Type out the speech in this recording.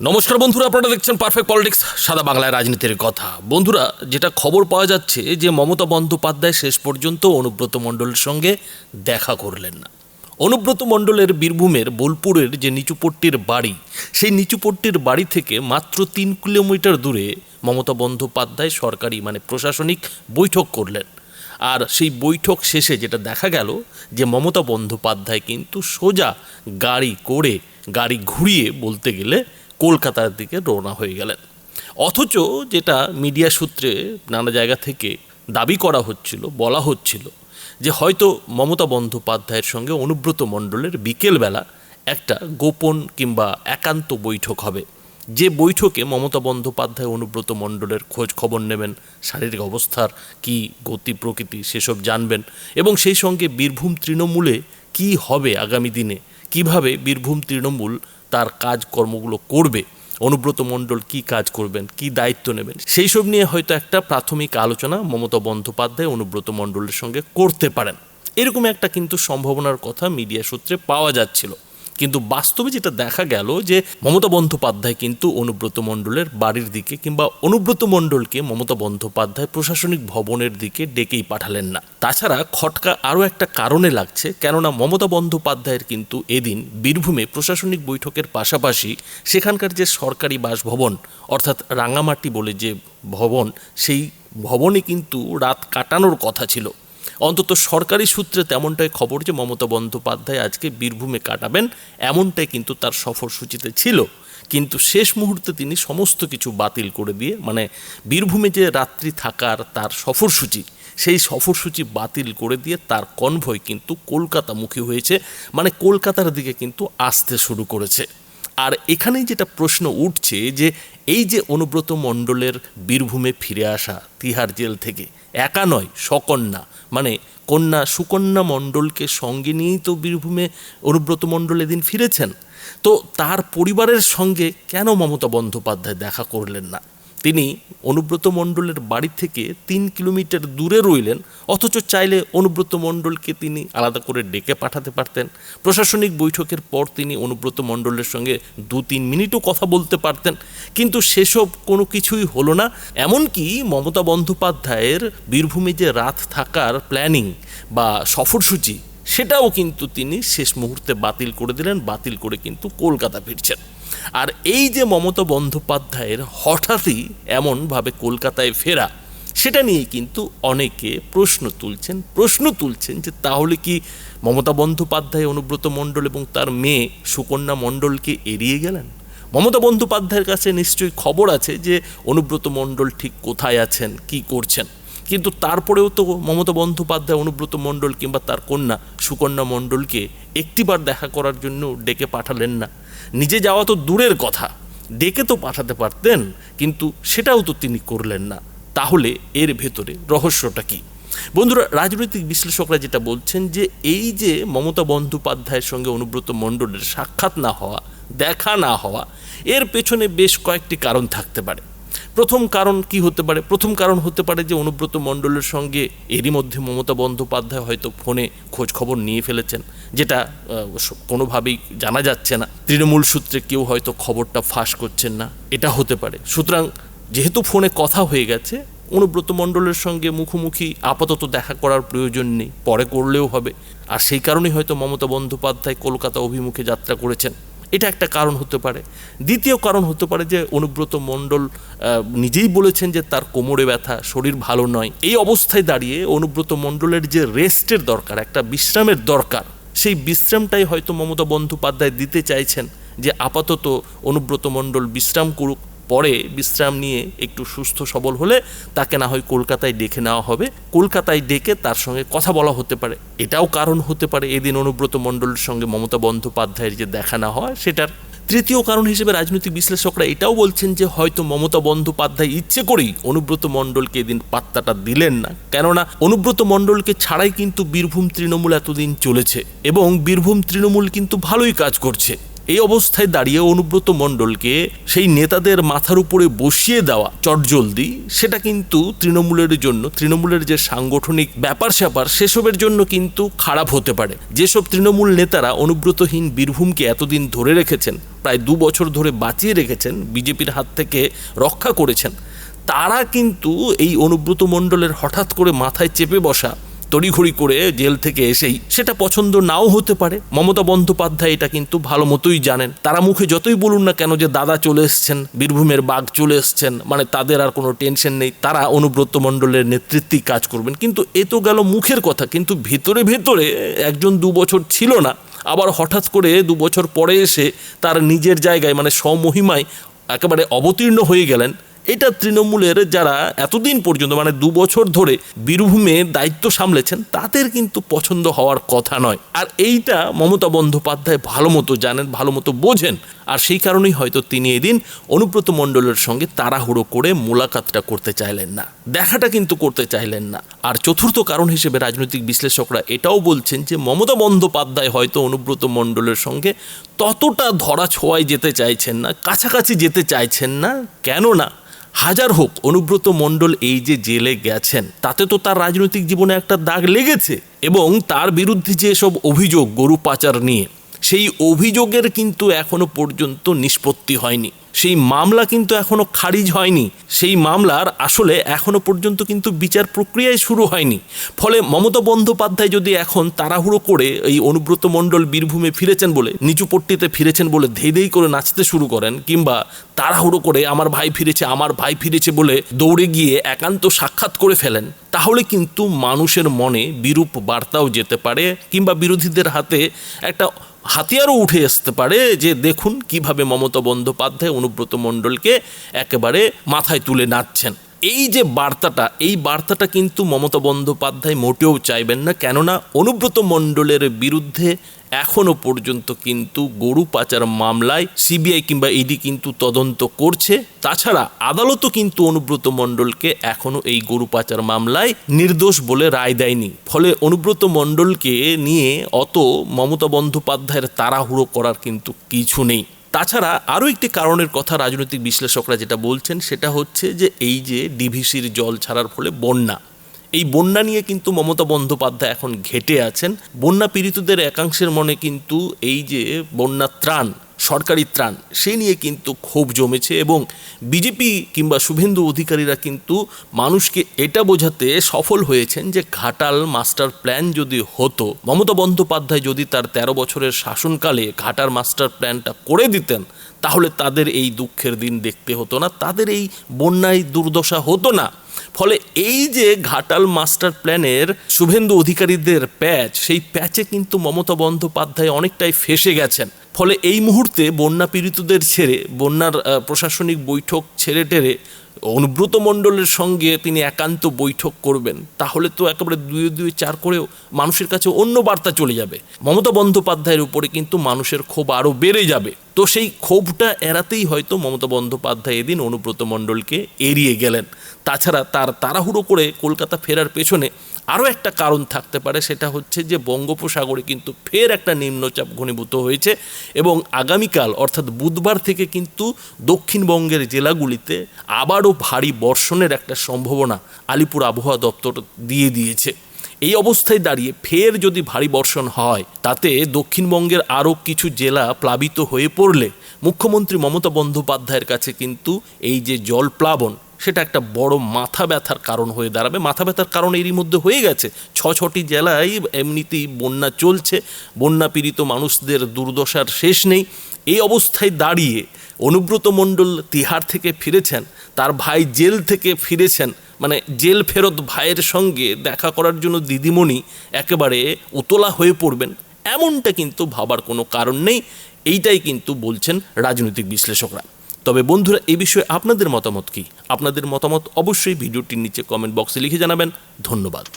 নমস্কার বন্ধুরা, আপনারা দেখছেন পারফেক্ট পলিটিক্স সাদা বাংলায় রাজনীতির কথা। বন্ধুরা, যেটা খবর পাওয়া যাচ্ছে যে মমতা বন্দ্যোপাধ্যায় শেষ পর্যন্ত অনুব্রত মণ্ডলের সঙ্গে দেখা করলেন না। অনুব্রত মণ্ডলের বীরভূমের বোলপুরের যে নিচুপট্টির বাড়ি, সেই নিচুপট্টির বাড়ি থেকে মাত্র তিন কিলোমিটার দূরে মমতা বন্দ্যোপাধ্যায় সরকারি মানে প্রশাসনিক বৈঠক করলেন। আর সেই বৈঠক শেষে যেটা দেখা গেল যে মমতা বন্দ্যোপাধ্যায় কিন্তু সোজা গাড়ি করে, গাড়ি ঘুরিয়ে বলতে গেলে কলকাতার দিকে রওনা হয়ে গেলেন। অথচ যেটা মিডিয়া সূত্রে নানা জায়গা থেকে দাবি করা হচ্ছিল, বলা হচ্ছিল যে হয়তো মমতা বন্দ্যোপাধ্যায়ের সঙ্গে অনুব্রত মণ্ডলের বিকেলবেলা একটা গোপন কিংবা একান্ত বৈঠক হবে। যে বৈঠকে মমতা বন্দ্যোপাধ্যায় অনুব্রত মণ্ডলের খোঁজ খবর নেবেন, শারীরিক অবস্থার কি গতি প্রকৃতি সেসব জানবেন এবং সেই সঙ্গে বীরভূম তৃণমূলে কি হবে আগামী দিনে, কীভাবে বীরভূম তৃণমূল তার কাজকর্মগুলো করবে, অনুব্রত মণ্ডল কি কাজ করবেন, কি দায়িত্ব নেবেন, সেই সব নিয়ে হয়তো একটা প্রাথমিক আলোচনা মমতা বন্দ্যোপাধ্যায় অনুব্রত মণ্ডলের সঙ্গে করতে পারেন। এরকম একটা কিন্তু সম্ভাবনার কথা মিডিয়া সূত্রে পাওয়া যাচ্ছিল। কিন্তু বাস্তবে যেটা দেখা গেল যে মমতা বন্দ্যোপাধ্যায় কিন্তু অনুব্রত মণ্ডলের বাড়ির দিকে কিংবা অনুব্রত মণ্ডলকে মমতা বন্দ্যোপাধ্যায় প্রশাসনিক ভবনের দিকে ডেকেই পাঠালেন না। তাছাড়া খটকা আরও একটা কারণে লাগছে, কেননা মমতা বন্দ্যোপাধ্যায়ের কিন্তু এদিন বীরভূমে প্রশাসনিক বৈঠকের পাশাপাশি সেখানকার যে সরকারি বাসভবন, অর্থাৎ রাঙামাটি বলে যে ভবন, সেই ভবনে কিন্তু রাত কাটানোর কথা ছিল। অন্তত সরকারি সূত্রে তেমনটাই খবর যে মমতা বন্দ্যোপাধ্যায় আজকে বীরভূমে কাটাবেন, এমনটাই কিন্তু তার সফরসূচিতে ছিল। কিন্তু শেষ মুহূর্তে তিনি সমস্ত কিছু বাতিল করে দিয়ে মানে বীরভূমে যে রাত্রি থাকার তার সফরসূচি সেই সফরসূচি বাতিল করে দিয়ে তার কনভয় কিন্তু কলকাতামুখী হয়েছে মানে কলকাতার দিকে কিন্তু আসতে শুরু করেছে। আর এখানেই যেটা প্রশ্ন উঠছে যে এই যে অনুব্রত মণ্ডলের বীরভূমে ফিরে আসা তিহার জেল থেকে একা নয়, সকন্যা মানে কন্যা সুকন্যা মণ্ডলকে সঙ্গে নিয়েই তো বীরভূমে অনুব্রত মণ্ডল এদিন ফিরেছেন, তো তার পরিবারের সঙ্গে কেন মমতা বন্দ্যোপাধ্যায় দেখা করলেন না? তিনি অনুব্রত মণ্ডলের বাড়ি থেকে তিন কিলোমিটার দূরে রইলেন, অথচ চাইলে অনুব্রত মণ্ডলকে তিনি আলাদা করে ডেকে পাঠাতে পারতেন। প্রশাসনিক বৈঠকের পর তিনি অনুব্রত মণ্ডলের সঙ্গে দু তিন মিনিটও কথা বলতে পারতেন, কিন্তু সেসব কোনো কিছুই হলো না। এমনকি মমতা বন্দ্যোপাধ্যায়ের বীরভূমে যে রাত থাকার প্ল্যানিং বা সফরসূচি সেটাও কিন্তু তিনি শেষ মুহূর্তে বাতিল করে দিলেন, বাতিল করে কিন্তু কলকাতা ফিরছেন। আর এই যে মমতা বন্দ্যোপাধ্যায়ের হঠাৎই এমনভাবে কলকাতায় ফেরা, সেটা নিয়ে কিন্তু অনেকে প্রশ্ন তুলছেন প্রশ্ন তুলছেন যে তাহলে কি মমতা বন্দ্যোপাধ্যায় অনুব্রত মণ্ডল এবং তার মেয়ে সুকন্যা মণ্ডলকে এড়িয়ে গেলেন? মমতা বন্দ্যোপাধ্যায়ের কাছে নিশ্চয়ই খবর আছে যে অনুব্রত মণ্ডল ঠিক কোথায় আছেন, কি করছেন? কিন্তু তারপরেও তো মমতা বন্দ্যোপাধ্যায়, অনুব্রত মণ্ডল কিংবা তার কন্যা সুকন্যা মণ্ডলকে একটিবার দেখা করার জন্য ডেকে পাঠালেন না। নিজে যাওয়া তো দূরের কথা, ডেকে তো পাঠাতে পারতেন, কিন্তু সেটাও তো তিনি করলেন না। তাহলে এর ভেতরে রহস্যটা কি? বন্ধুরা, রাজনৈতিক বিশ্লেষকরা যেটা বলছেন যে, এই যে মমতা বন্দ্যোপাধ্যায়ের সঙ্গে অনুব্রত মণ্ডলের সাক্ষাৎ না হওয়া, দেখা না হওয়া, এর পেছনে বেশ কয়েকটি কারণ থাকতে পারে। প্রথম কারণ কি হতে পারে? প্রথম কারণ হতে পারে যে অনুব্রত মণ্ডলের সঙ্গে এরই মধ্যে মমতা বন্দ্যোপাধ্যায় হয়তো ফোনে খোঁজ খবর নিয়ে ফেলেছেন, যেটা কোনোভাবেই জানা যাচ্ছে না। তৃণমূল সূত্রে কেউ হয়তো খবরটা ফাঁস করছেন না, এটা হতে পারে। সুতরাং যেহেতু ফোনে কথা হয়ে গেছে, অনুব্রত মণ্ডলের সঙ্গে মুখোমুখি আপাতত দেখা করার প্রয়োজন নেই, পরে করলেও হবে। আর সেই কারণেই হয়তো মমতা বন্দ্যোপাধ্যায় কলকাতা অভিমুখে যাত্রা করেছেন। এটা একটা কারণ হতে পারে। দ্বিতীয় কারণ হতে পারে যে অনুব্রত মণ্ডল নিজেই বলেছেন যে তার কোমরে ব্যথা, শরীর ভালো নয়। এই অবস্থায় দাঁড়িয়ে অনুব্রত মণ্ডলের যে রেস্টের দরকার, একটা বিশ্রামের দরকার, সেই বিশ্রামটাই হয়তো মমতা বন্দ্যোপাধ্যায় দিতে চাইছেন যে আপাতত অনুব্রত মণ্ডল বিশ্রাম করুক। পরে বিশ্রাম নিয়ে একটু সুস্থ সবল হলে তাকে না হয় কলকাতায় ডেকে নেওয়া হবে। কলকাতায় ডেকে তার সঙ্গে কথা বলা হতে পারে। এটাও কারণ হতে পারে এদিন অনুব্রত মণ্ডলের সঙ্গে মমতা বন্দ্যোপাধ্যায়ের যে দেখা না হয় সেটার তৃতীয় কারণ হিসেবে রাজনৈতিক বিশ্লেষকরা এটাও বলছেন যে হয়তো মমতা বন্দ্যোপাধ্যায় ইচ্ছে করেই অনুব্রত মণ্ডলকে এদিন পাত্তাটা দিলেন না। কেননা অনুব্রত মণ্ডলকে ছাড়াই কিন্তু বীরভূম তৃণমূল এতদিন চলেছে এবং বীরভূম তৃণমূল কিন্তু ভালোই কাজ করছে। এই অবস্থায় দাঁড়িয়ে অনুব্রত মণ্ডলকে সেই নেতাদের মাথার উপরে বসিয়ে দেওয়া চটজলদি, সেটা কিন্তু তৃণমূলের জন্য, তৃণমূলের যে সাংগঠনিক ব্যাপার স্যাপার সেসবের জন্য কিন্তু খারাপ হতে পারে। যেসব তৃণমূল নেতারা অনুব্রতহীন বীরভূমকে এতদিন ধরে রেখেছেন, প্রায় দু বছর ধরে বাঁচিয়ে রেখেছেন, বিজেপির হাত থেকে রক্ষা করেছেন, তারা কিন্তু এই অনুব্রত মণ্ডলের হঠাৎ করে মাথায় চেপে বসা তড়িঘড়ি করে জেল থেকে এসেই সেটা পছন্দ নাও হতে পারে। মমতা বন্দ্যোপাধ্যায় এটা কিন্তু ভালো মতোই জানেন। তারা মুখে যতই বলুন না কেন যে দাদা চলে এসছেন, বীরভূমের বাঘ চলে এসছেন মানে তাদের আর কোনো টেনশন নেই, তারা অনুব্রত মণ্ডলের নেতৃত্বেই কাজ করবেন। কিন্তু এ তো গেল মুখের কথা, কিন্তু ভেতরে ভেতরে একজন দু বছর ছিল না, আবার হঠাৎ করে দু বছর পরে এসে তার নিজের জায়গায় মানে স্বমহিমায় একেবারে অবতীর্ণ হয়ে গেলেন। এটা তৃণমূলের যারা এতদিন পর্যন্ত মানে দু বছর ধরে বীরভূমে দায়িত্ব সামলেছেন, তাদের কিন্তু পছন্দ হওয়ার কথা নয়। আর এইটা মমতা বন্দ্যোপাধ্যায় ভালো মতো জানেন, ভালো মতো বোঝেন। আর সেই কারণেই হয়তো তিনি এদিন অনুব্রত মণ্ডলের সঙ্গে তাড়াহুড়ো করে মোলাকাতটা করতে চাইলেন না। দেখাটা কিন্তু করতে চাইলেন না। আর চতুর্থ কারণ হিসেবে রাজনৈতিক বিশ্লেষকরা এটাও বলছেন যে, মমতা বন্দ্যোপাধ্যায় হয়তো অনুব্রত মণ্ডলের সঙ্গে ততটা ধরা ছোঁয়ায় যেতে চাইছেন না, কাছাকাছি যেতে চাইছেন না, কেননা হাজার হোক, অনুব্রত মণ্ডল এই যে জেলে গেছেন, তাতে তো তার রাজনৈতিক জীবনে একটা দাগ লেগেছে এবং তার বিরুদ্ধে যে সব অভিযোগ, গরু পাচার নিয়ে, সেই অভিযোগের কিন্তু এখনও পর্যন্ত নিষ্পত্তি হয়নি। সেই মামলা কিন্তু এখনও খারিজ হয়নি। সেই মামলার আসলে এখনও পর্যন্ত কিন্তু বিচার প্রক্রিয়ায় শুরু হয়নি। ফলে মমতা বন্দ্যোপাধ্যায় যদি এখন তাড়াহুড়ো করে এই অনুব্রত মণ্ডল বীরভূমে ফিরেছেন বলে, নিচু পট্টিতে ফিরেছেন বলে ধেই ধেই করে নাচতে শুরু করেন, কিংবা তাড়াহুড়ো করে আমার ভাই ফিরেছে, আমার ভাই ফিরেছে বলে দৌড়ে গিয়ে একান্ত সাক্ষাৎ করে ফেলেন, তাহলে কিন্তু মানুষের মনে বিরূপ বার্তাও যেতে পারে, কিংবা বিরোধীদের হাতে একটা হাতিয়ারও উঠে আসতে পারে যে দেখুন কীভাবে মমতা বন্দ্যোপাধ্যায় অনুব্রত মণ্ডলকে একেবারে মাথায় তুলে নাচছেন এই যে বার্তাটা, এই বার্তাটা কিন্তু মমতা বন্দ্যোপাধ্যায় মোটেও চাইবেন না। কেননা অনুব্রত মণ্ডলের বিরুদ্ধে এখনও পর্যন্ত কিন্তু গরু পাচার মামলায় সিবিআই কিংবা ইডি কিন্তু তদন্ত করছে। তাছাড়া আদালতও কিন্তু অনুব্রত মণ্ডলকে এখনও এই গরু পাচার মামলায় নির্দোষ বলে রায় দেয়নি। ফলে অনুব্রত মণ্ডলকে নিয়ে অত মমতা বন্দ্যোপাধ্যায়ের তাড়াহুড়ো করার কিন্তু কিছু নেই। তাছাড়া আরও একটি কারণের কথা রাজনৈতিক বিশ্লেষকরা যেটা বলছেন সেটা হচ্ছে যে এই যে ডিভিসির জল ছাড়ার ফলে বন্যা। এই বন্যা নিয়ে কিন্তু মমতা বন্দ্যোপাধ্যায় এখন ঘেটে আছেন। বন্যা পীড়িতদের একাংশের মনে কিন্তু এই যে বন্যা ত্রাণ, সরকারি ত্রাণ, সে নিয়ে কিন্তু ক্ষোভ জমেছে এবং বিজেপি কিংবা শুভেন্দু অধিকারীরা কিন্তু মানুষকে এটা বোঝাতে সফল হয়েছেন যে ঘাটাল মাস্টার প্ল্যান যদি হতো, মমতা বন্দ্যোপাধ্যায় যদি তার তেরো বছরের শাসনকালে ঘাটার মাস্টার প্ল্যানটা করে দিতেন, তাহলে তাদের এই দুঃখের দিন দেখতে হতো না, তাদের এই বন্যায় দুর্দশা হতো না। ফলে এই যে ঘাটাল মাস্টার প্ল্যানের শুভেন্দু অধিকারীদের প্যাচ, সেই প্যাচে কিন্তু মমতা বন্দ্যোপাধ্যায় অনেকটাই ফেসে গেছেন। ফলে এই মুহূর্তে বন্যা পীড়িতদের ছেড়ে, বন্যার প্রশাসনিক বৈঠক ছেড়ে টেরে অনুব্রত মণ্ডলের সঙ্গে তিনি একান্ত বৈঠক করবেন, তাহলে তো একেবারে দুয়ে দুয়ে চার করেও মানুষের কাছে অন্য বার্তা চলে যাবে। মমতা বন্দ্যোপাধ্যায়ের উপরে কিন্তু মানুষের ক্ষোভ আরও বেড়ে যাবে। তো সেই ক্ষোভটা এড়াতেই হয়তো মমতা বন্দ্যোপাধ্যায় এদিন অনুব্রত মণ্ডলকে এড়িয়ে গেলেন। তাছাড়া তার তাড়াহুড়ো করে কলকাতা ফেরার পেছনে আরও একটা কারণ থাকতে পারে, সেটা হচ্ছে যে বঙ্গোপসাগরে কিন্তু ফের একটা নিম্নচাপ ঘনীভূত হয়েছে এবং আগামীকাল, অর্থাৎ বুধবার থেকে কিন্তু দক্ষিণবঙ্গের জেলাগুলিতে আবারও ভারী বর্ষণের একটা সম্ভাবনা আলিপুর আবহাওয়া দপ্তর দিয়ে দিয়েছে। এই অবস্থায় দাঁড়িয়ে ফের যদি ভারী বর্ষণ হয়, তাতে দক্ষিণবঙ্গের আরও কিছু জেলা প্লাবিত হয়ে পড়লে মুখ্যমন্ত্রী মমতা বন্দ্যোপাধ্যায়ের কাছে কিন্তু এই যে জল প্লাবন সেটা একটা বড় মাথা ব্যথার কারণ হয়ে দাঁড়াবে। মাথা ব্যথার কারণ এরই মধ্যে হয়ে গেছে। ছ, ছটি জেলায় এমনিতেই বন্যা চলছে। বন্যা পীড়িত মানুষদের দুর্দশার শেষ নেই। এই অবস্থায় দাঁড়িয়ে অনুব্রত মণ্ডল তিহার থেকে ফিরেছেন। তার ভাই জেল থেকে ফিরেছেন। মানে জেল ফেরত ভাইয়ের সঙ্গে দেখা করার জন্য দিদিমণি একেবারে উতলা হয়ে পড়বেন। এমনটা কিন্তু ভাবার কোনো কারণ নেই। এইটাই কিন্তু বলছেন রাজনৈতিক বিশ্লেষকরা। তবে বন্ধুরা এই বিষয়ে আপনাদের মতামত কি? আপনাদের মতামত অবশ্যই ভিডিওটির নিচে কমেন্ট বক্সে লিখে জানাবেন। ধন্যবাদ।